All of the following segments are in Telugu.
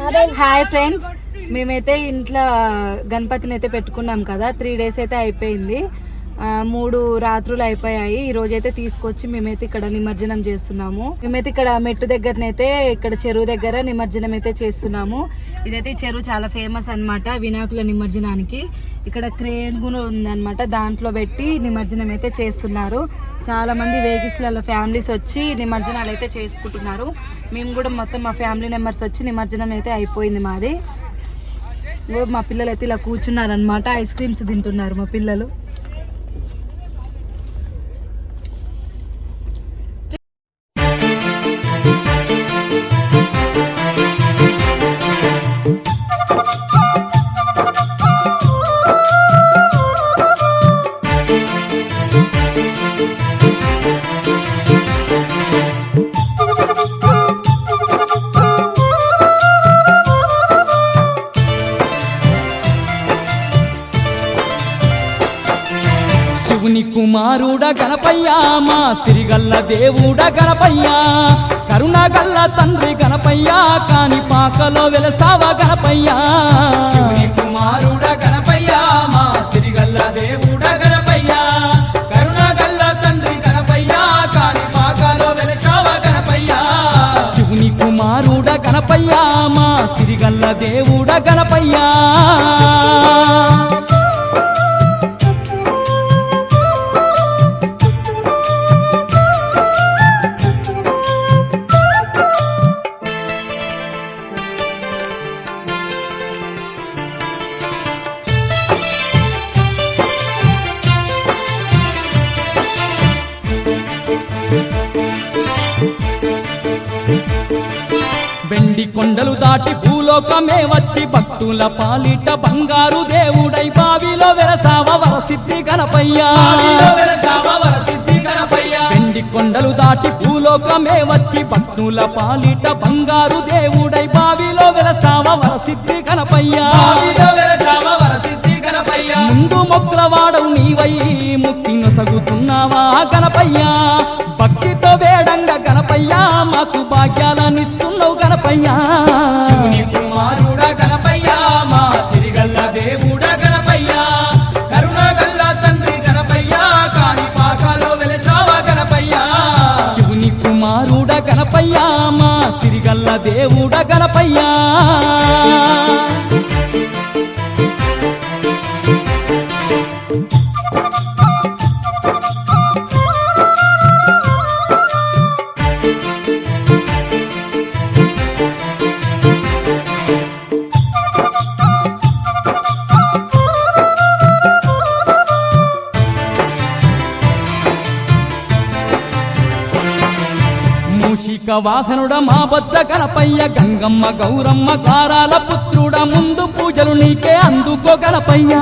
హాయ్ ఫ్రెండ్స్ మేమైతే ఇంట్లో గణపతిని అయితే పెట్టుకున్నాం కదా త్రీ డేస్ అయితే అయిపోయింది. మూడు రాత్రులు అయిపోయాయి. ఈ రోజైతే తీసుకొచ్చి మేమైతే ఇక్కడ నిమజ్జనం చేస్తున్నాము. మేమైతే ఇక్కడ మెట్టు దగ్గరనైతే ఇక్కడ చెరువు దగ్గర నిమజ్జనం అయితే చేస్తున్నాము. ఇదైతే ఈ చెరువు చాలా ఫేమస్ అన్నమాట వినాయకుల నిమజ్జనానికి. ఇక్కడ క్రేన్ కూడా ఉందన్నమాట. దాంట్లో పెట్టి నిమజ్జనం అయితే చేస్తున్నారు. చాలా మంది వెహికల్స్లలో ఫ్యామిలీస్ వచ్చి నిమజ్జనాలు అయితే చేసుకుంటున్నారు. మేము కూడా మొత్తం మా ఫ్యామిలీ మెంబర్స్ వచ్చి నిమజ్జనం అయితే అయిపోయింది మాది. మా పిల్లలు అయితే ఇలా కూర్చున్నారనమాట ఐస్ క్రీమ్స్ తింటున్నారు మా పిల్లలు. కుమారుడ గణపయ్యా మా సిరిగల్ల దేవుడ గణపయ్యా. కరుణగల్ల తండ్రి గణపయ్యా కాని పాకలో వెలసావ గణపయ్యా. శివుని కుమారుడ గణపయ్య మా సిరిగల్ల దేవుడ గణపయ్య. కరుణగల్ల తండ్రి గణపయ్య కాని పాకాలో వెలసావ గణపయ్య. శివుని కుమారుడ గణపయ్యా మా సిరిగల్ల దేవుడ గణపయ్యా. వెండి కొండలు దాటి భూలోకమే వచ్చి భక్తుల పాలిట బంగారు దేవుడై బావిలో వెలసావ వరసిద్ధి గణపయ్యా. వెండి కొండలు దాటి భూలోకమే వచ్చి భక్తుల పాలిట బంగారు దేవుడై బావిలో వెలసావ వరసిద్ధి గణపయ్యా. ముందు మొక్కుల వాడవు నీవై ముక్తి నొసగుతున్నావా గణపయ్యా. భక్తితో వేడంగా గణపయ్యా. శివుని కుమారుడ గణపయ్య మా సిరిగల్ల దేవుడ గణపయ్య. కరుణగల్ల తండ్రి గణపయ్య కాని పాకాలో వెలసావ గణపయ్య. శివుని కుమారుడ గణపయ్యా మా సిరిగల్ల దేవుడ గణపయ్యా. మూషిక వాహనుడ మా బొజ్జ గణపయ్య గంగమ్మ గౌరమ్మ కారాల పుత్రుడ ముందు పూజలు నీకే అందుకో గణపయ్యా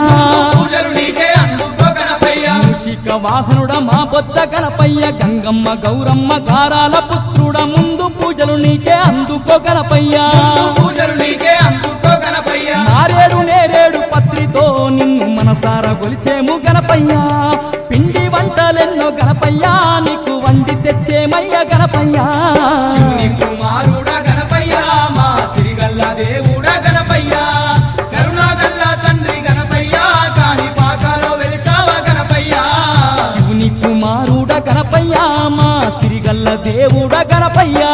గణపయ్య మూషిక వాహనుడ మా బొజ్జ గణపయ్య గంగమ్మ గౌరమ్మ కారాల పుత్రుడ ముందు పూజలు నీకే అందుకో గణపయ్యా గణపయ్య నారేడు నేరేడు పత్రితో నిన్ను మనసారా గొలిచేము గణపయ్యా పిండి వంటలెన్నో గణపయ్యా నీకు తెచ్చేమయ్య గణపయ్యా. శివుని కుమారుడ గణపయ్య మా సిరిగల్ల దేవుడ గణపయ్య. కరుణాగల్ల తండ్రి గణపయ్య కాని పాకాలో వెలిసావ గణపయ్య. శివుని కుమారుడ గణపయ్యా మా సిరిగల్ల దేవుడ గణపయ్యా.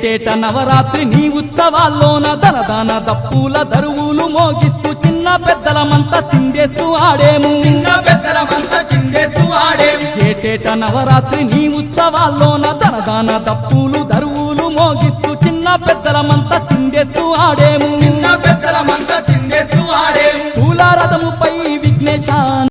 ఏటేట నవరాత్రి నీ ఉత్సవాల్లోన దనదాన దప్పుల దరువులు మోగిస్తూ చిన్న పెద్దలమంతా చిందేస్తూ ఆడేము. చిన్న పెద్దలమంతా చిందేస్తూ ఆడేము. ఏటేట నవరాత్రి నీ ఉత్సవాల్లోన దనదాన దప్పులు దరువులు మోగిస్తూ చిన్న పెద్దలమంతా చిందేస్తూ ఆడేము.